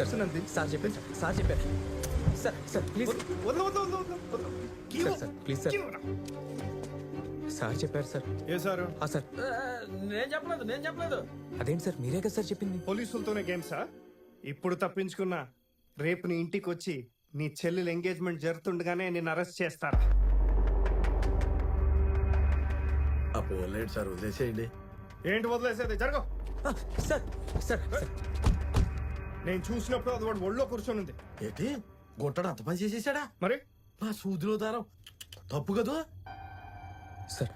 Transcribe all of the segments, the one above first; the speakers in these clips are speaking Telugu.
దిగు. సార్ చెప్పారు సార్. సార్ చెప్పారు sir sir please. Sir. Sir, please sir. Sir చెప్పారు సార్. ఏ సారు? ఆ సార్. నేను చెప్పలేదు నేను చెప్పలేదు. అదేంటి సార్ మీరే కదా సార్ చెప్పింది? పోలీసులతోనే గేమ్సా ఇప్పుడు తప్పించుకున్నా రేపు నీ ఇంటికి వచ్చి నీ చెల్లెలు ఎంగేజ్మెంట్ జరుగుతుండగానే నేను అరెస్ట్ చేస్తారా? ఆ పోలేండి సార్ వదిలేసేయండి. ఏంటి వదిలేసేది? జరగవు. Sir sir sir. నేను చూసినప్పుడు అది వాడు ఒళ్ళో కూర్చొని ఉంది. ఏంటి? గుంటడు అంత పని చేసేసాడా? మరి? నా సూదిలో దారం. తప్పు కదా? సార్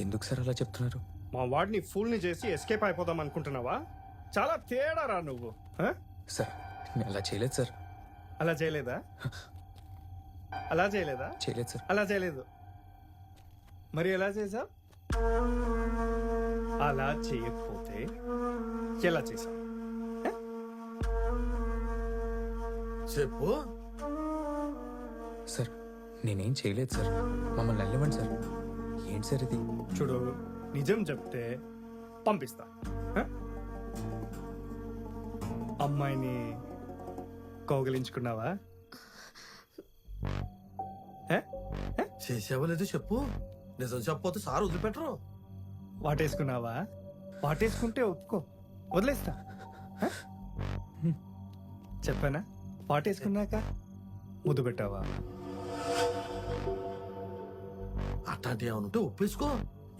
ఎందుకు సార్ అలా చెప్తున్నారు? మా వాడిని ఫుల్ని చేసి ఎస్కేప్ అయిపోదాం అనుకుంటున్నావా? చాలా తేడా రా నువ్వు ఆ? సార్ నేను అలా చేయలేదు సార్. అలా చేయలేదా? అలా చేయలేదా? చేయలేదు సార్. అలా చేయలేదు. మరి ఎలా చేసా అలా చేయకపోతే ఎలా చేసా చెప్పు. సార్ నేనేం చేయలేదు సార్. మమ్మల్ని వెళ్ళమండి సార్. ఏంటి సార్ ఇది? చూడు నిజం చెప్తే పంపిస్తా? అమ్మాయిని కౌగిలించుకున్నావా? ఏ? చేసావో లేదో చెప్పు. నిజం చెప్పపోతే సార్ వదిలిపెట్టరు. వాటేసుకున్నావా? వాటేసుకుంటే ఒప్పుకో. వదిలేస్తా? చెప్పానా? వాటేసుకున్నాక ముద్దు పెట్టావా? అట్లాంటి ఏమనుంటే ఒప్పేసుకో.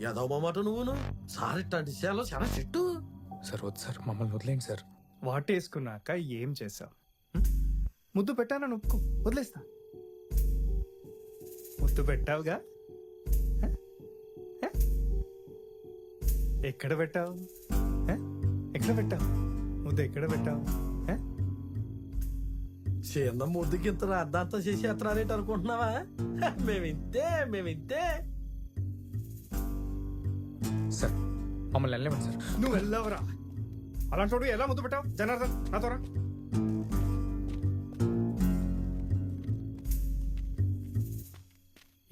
ఏదో మాట నువ్వును. సార్ ఇట్లాంటి విషయాల్లో చాలా చెట్టు సార్ వద్దు సార్ మమ్మల్ని వదిలేండి సార్. వాటేసుకున్నాక ఏం చేసావు హ్మ్? ముద్దు పెట్టానని ఒప్పుకో వదిలేస్తా. ముద్దు పెట్టావుగా? హ? హ? ఎక్కడ పెట్టావు? హ? ఎక్కడ పెట్టావు? ముద్దు ఎక్కడ పెట్టావు? చిన్న ముద్దుకి ఇంత అర్ధాంతం చేసి ఎత్తనారేంటి అనుకుంటున్నావా? మేమింతే మేమింతే. సార్ మమ్మల్ని వెళ్ళమండి సార్. నువ్వు వెళ్ళవరా? అలాంటి ఎలా ముద్దు పెట్టావు? జనార్దన్ నాతో రా.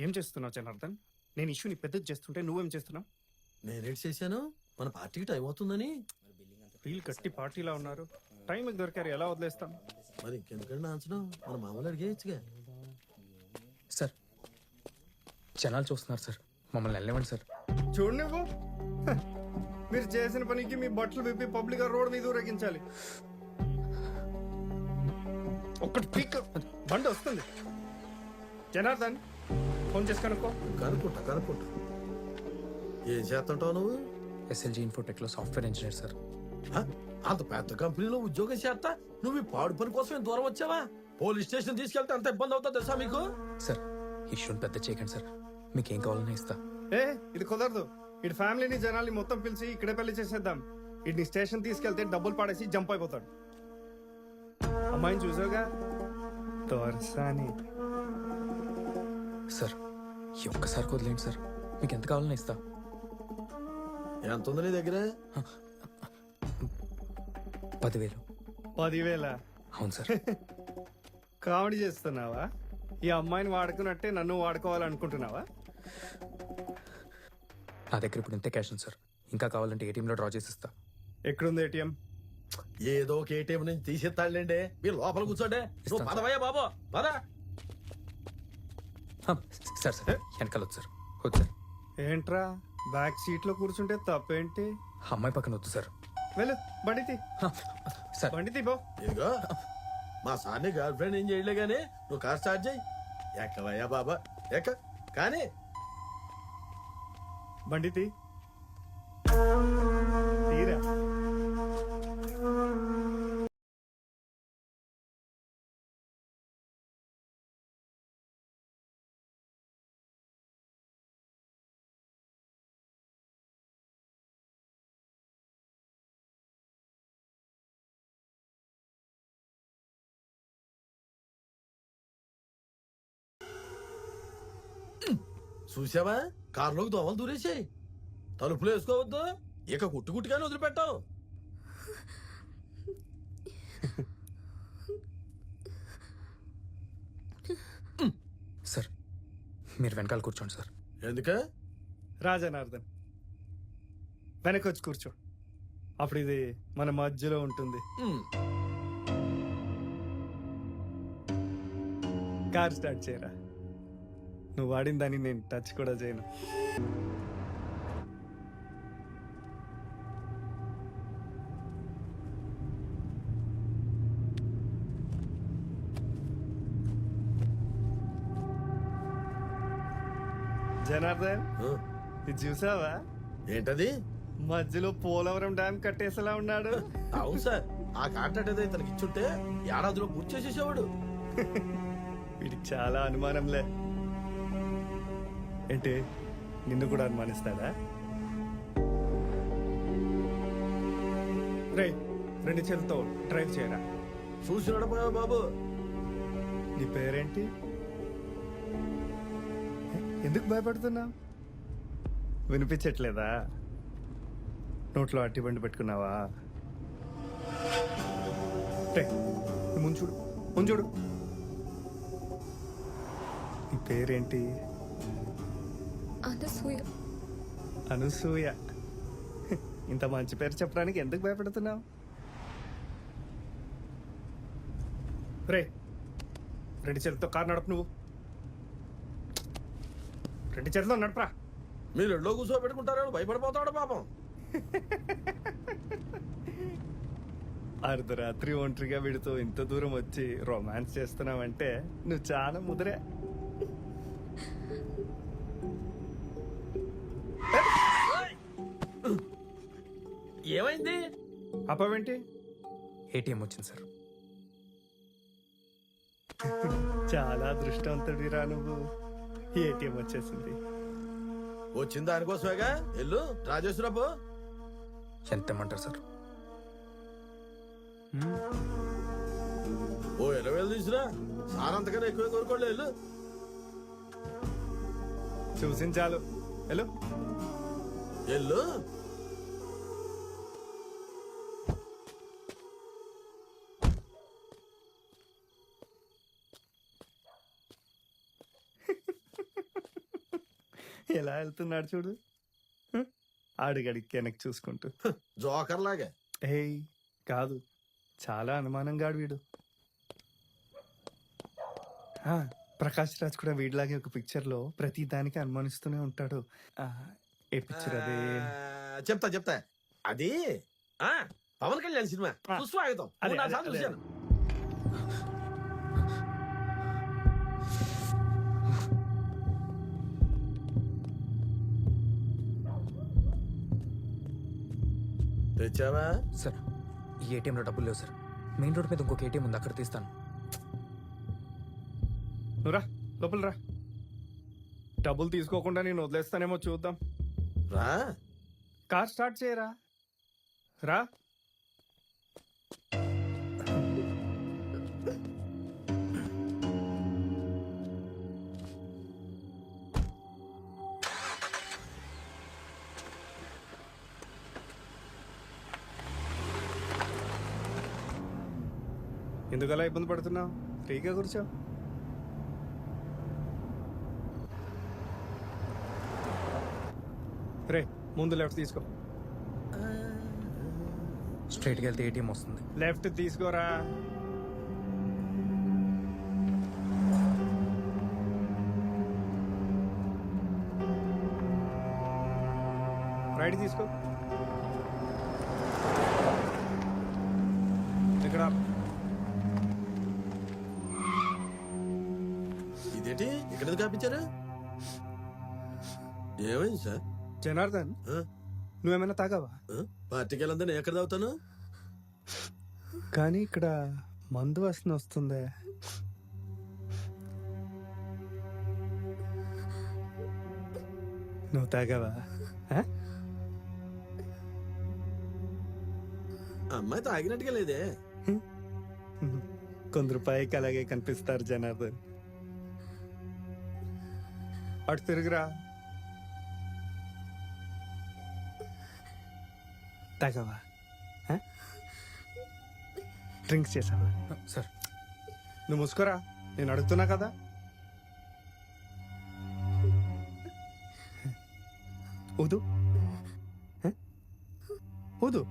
ఏం చేస్తున్నావు జనార్దన్? నేను ఇష్యూని పెద్దది చేస్తుంటే నువ్వేం చేస్తున్నావు? నేనేంటి చేశాను? మన పార్టీకి టైం అవుతుందని. వీళ్ళు కట్టి పార్టీలా ఉన్నారు. టైంకి దొరికారు ఎలా వదిలేస్తాం? మరి ఇంకెందుకంటే నాంచడం మన మామూలు అడిగేయచ్చుగా. సార్ జనాలు చూస్తున్నారు సార్. మమ్మల్ని వెళ్ళమండి సార్. చూడు నువ్వు. హ, మీరు చేసిన పనికి మీ బట్టలు విప్పి పబ్లిక్ రోడ్ మీద ఊరేగించాలి. ఒక్కటి పీక్ బండి వస్తుంది. జనార్దన్ ఫోన్ చేసి కనుక్కో. కనుక్కుంటా కనుక్కుంటా. ఏం చేస్తుంటావు నువ్వు? ఎస్ఎల్జీ ఇన్ఫోటెక్లో సాఫ్ట్వేర్ ఇంజనీర్ సార్. హ? అంత పెద్ద కంపెనీలో ఉద్యోగం చేస్తా నువ్వు ఈ పాడు పని కోసం ఇంత దూరం వచ్చావా? పోలీస్ స్టేషన్ తీసుకెళ్తే అంత ఇబ్బంది అవుతుందా తెలుసా మీకు? సార్ ఇష్యూని పెద్ద చేయకండి సార్. మీకు ఏం కావాలన్నా ఇస్తా. ఏ ఇది కుదరదు. ఇటు ఫ్యామిలీని జనాల్ని మొత్తం పిలిచి ఇక్కడే పెళ్ళి చేసేద్దాం. ఇటు స్టేషన్ తీసుకెళ్తే డబ్బులు పాడేసి జంప్ అయిపోతాడు. అమ్మాయిని చూసావుగా? తోర్సాని సార్ ఈ ఒక్కసారి వదిలేండి సార్. మీకు ఎంత కావాలన్నా ఇస్తా. ఎంత ఉంది నీ దగ్గర? పదివేలు. పదివేల? అవును సార్. కామెడీ చేస్తున్నావా? ఈ అమ్మాయిని వాడుకున్నట్టే నన్ను వాడుకోవాలనుకుంటున్నావా? నా దగ్గర ఇప్పుడు ఇంతే క్యాష్ ఉంది సార్. ఇంకా కావాలంటే ఏటీఎంలో డ్రా చేసి ఇస్తా ఎక్కడుంది ఏటీఎం? ఏదో ఒక ఏటీఎం నుంచి తీసేస్తాడులేండి. మీరు లోపల కూర్చోండి. నువ్వు ఇస్తాను. పదవయ్యా బాబు. పద. సార్ సార్ వెనకాల వద్దు సార్. వద్దు సార్ ఏంట్రా? బ్యాక్ సీట్లో కూర్చుంటే తప్పేంటి? అమ్మాయి పక్కన వద్దు సార్. వెళ్ళు బండి తీ. హ, సార్. బండి తీ బో ఇదిగో మా సార్ని గర్ల్ ఫ్రెండ్ ఏం చేయలే గానీ నువ్వు కార్ స్టార్ట్ చేయి. ఎక్కవయ్యా బాబా ఎక్క. కానీ బండి చూసావా? కారులోకి దోమలు దూరేసాయి తలుపులు వేసుకోవద్దు. ఇక కుట్టు కుట్టుగానే వదిలిపెట్టావు. సార్ మీరు వెనకాల కూర్చోండి సార్. ఎందుకే? రాజనార్దన్ వెనకొచ్చి కూర్చో. అప్పుడు ఇది మన మధ్యలో ఉంటుంది. కార్ స్టార్ట్ చేయరా? నువ్వు వాడిన దాన్ని నేను టచ్ కూడా చేయను. జనార్దన్ ఇది చూసావా? ఏంటది? మధ్యలో పోలవరం డ్యామ్ కట్టేసేలా ఉన్నాడు. అవును సార్ ఆ కాంట్రాక్ట్ ఏదో ఇతనికి ఇచ్చుంటే ఏడాదిలో పూర్తి చేసేసేవాడు. వీడికి చాలా అనుమానంలే. ఏంటి? నిన్ను కూడా అనుమానిస్తాడా రే రెండు చేతులతో డ్రైవ్ చేయరా? చూసి నడపోయా బాబు. నీ పేరేంటి? ఎందుకు భయపడుతున్నావు? వినిపించట్లేదా? నోట్లో అట్టిబండి పెట్టుకున్నావా? రే, నువ్వు ముంచుడు ముంచుడు నీ పేరేంటి? అనసూయ. అనసూయ. ఇంత మంచి పేరు చెప్పడానికి ఎందుకు భయపడుతున్నావు? రే రెండు చేతులతో కారు నడపు నువ్వు. రెండు చేతులతో నడపరా. మీరు ఎల్లో కూర్చోబెట్టుకుంటారని భయపడిపోతాడు పాపం. అర్ధరాత్రి ఒంటరిగా వీడితో ఇంత దూరం వచ్చి రొమాన్స్ చేస్తున్నావంటే నువ్వు చాలా ముదిరే. ఏమైంది? అప్పవేంటి ఏటీఎం వచ్చింది సార్. చాలా అదృష్టవంతుడిరా నువ్వు. ఏటీఎం వచ్చేసింది. వచ్చింది దానికోసమేగా? ఎల్లు చేసిరాపో ఎంత ఇమ్మంటారు సార్ ఓ ఇరవై వేలు తీసురా. సార్ అంతకన్నా ఎక్కువ కోరుకోండి ఎల్లు. చూసింది చాలు. హలో ఎల్లు? ఎలా వెళ్తున్నాడు చూడు? ఆడుగడికి వెనక్కి చూసుకుంటూ. జోకర్ లాగా. ఏయ్ కాదు. చాలా అనుమానంగా వీడు. ఆ, ప్రకాష్ రాజ్ కూడా వీడిలాగే ఒక పిక్చర్లో ప్రతి దానికి అనుమానిస్తూనే ఉంటాడు. ఏ పిక్చర్ అది? చెప్తా చెప్తా. అది? పవన్ కళ్యాణ్ సినిమా. సుస్వాగతం. తెచ్చావా? సార్ ఈ ఏటీఎంలో డబ్బులు లేవు సార్. మెయిన్ రోడ్ మీద ఇంకొక ఏటీఎం ఉంది అక్కడ తీస్తాను. నువ్వు రా లోపల రా. డబ్బులు తీసుకోకుండా నేను వదిలేస్తానేమో చూద్దాం. రా. కార్ స్టార్ట్ చేయరా? రా. ఎందుకలా ఇబ్బంది పడుతున్నావు? ఫ్రీగా కూర్చో. రే ముందు లెఫ్ట్ తీసుకో. స్ట్రైట్కి వెళ్తే ఏటీఎం వస్తుంది. లెఫ్ట్ తీసుకోరా. రైట్ తీసుకో. ఇదేంటి ఇక్కడ కాపించారు ఏమైంది సార్? జనార్దన్? నువ్వేమైనా తాగావా? పార్టీకి వెళ్ళందా నేను ఎక్కడ తాగుతాను? కానీ ఇక్కడ మందు వాసన వస్తుందే. నువ్వు తాగావా? అమ్మాయి తాగినట్టుగా లేదే. కొందరు పైకి అలాగే కనిపిస్తారు జనార్దన్. అటు తిరుగురా. తాగావా? డ్రింక్స్ చేసావా? సార్. నువ్వు ముసుకోరా నేను అడుగుతున్నా కదా. ఊదు? ఊదు.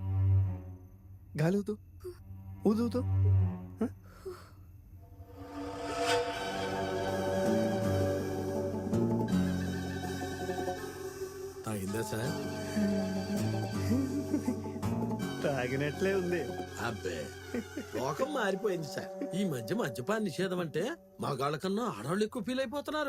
గాలి ఊదు. ఊదు ఊదు. తాగినట్లే ఉంది. అబ్బే లోకం మారిపోయింది సార్. ఈ మధ్య మద్యపాన నిషేధం అంటే మగాళ్ళ కన్నా ఆడవాళ్ళు ఎక్కువ ఫీల్ అయిపోతున్నారు.